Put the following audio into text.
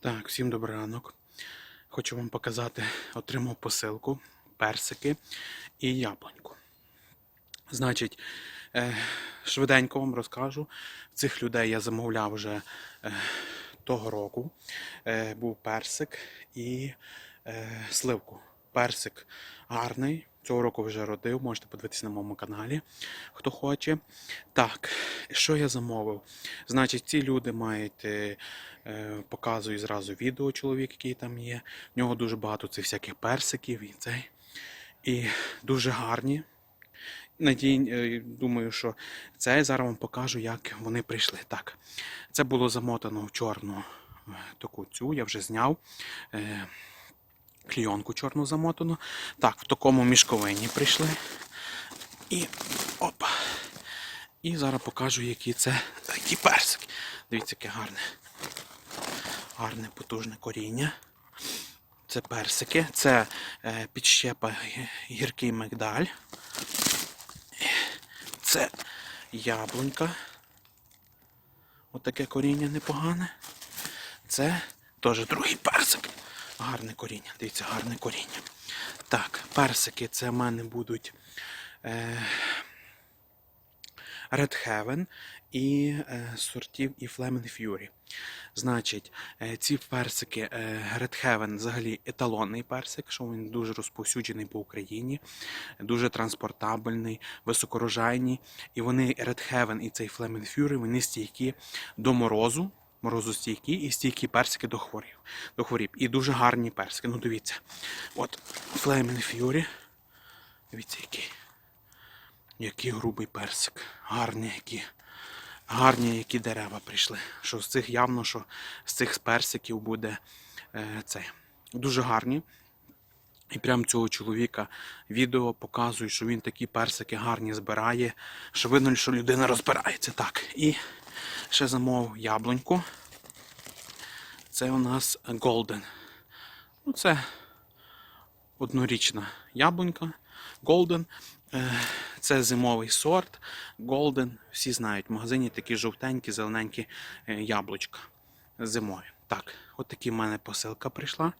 Так, всім добрий ранок. Хочу вам показати, отримав посилку, персики і яблуньку. Значить, е, швиденько вам розкажу. Цих людей я замовляв вже е, того року. Е, був персик і сливку. Персик гарний. Цього року вже родив, можете подивитися на моєму каналі, хто хоче. Так, що я замовив? Значить, ці люди мають, е, е, показую зразу відео чоловік, який там є. В нього дуже багато цих всяких персиків і цей. І дуже гарні. Надій, е, думаю, що це я зараз вам покажу, як вони прийшли. Так, це було замотано в чорну е, таку цю, я вже зняв. Клійонку чорну замотану. Так, в такому мішковині прийшли. І опа. І зараз покажу, які це такі персики. Дивіться, яке гарне. Гарне потужне коріння. Це персики, це е, підщепа гіркий мигдаль. Це яблунька. Отаке коріння непогане. Це теж другий персик. Гарне коріння. Дивіться, гарне коріння. Так, персики це в мене будуть е, Red Heaven і е, сортів і Flaming Fury. Значить, е, ці персики е, Red Heaven взагалі еталонний персик, що він дуже розповсюджений по Україні, дуже транспортабельний, високорожайні. І вони Red Heaven і цей Flaming Fury, вони стійкі до морозу, морозостійкі і стійкі персики до хворів. До хворіб. І дуже гарні персики. Ну дивіться. От Flaming Fury. Дивіться, який. Який грубий персик. Гарні які. Гарні які дерева прийшли. Що з цих явно, що з цих персиків буде е, це. Дуже гарні. І прям цього чоловіка відео показує, що він такі персики гарні збирає. Що видно, що людина розбирається. Так. І ще замовив яблуньку. Це у нас Golden. Ну, це однорічна яблунька. Golden. Е, Це зимовий сорт. Golden. Всі знають, в магазині такі жовтенькі, зелененькі е, яблучка зимові. Так, от такі в мене посилка прийшла.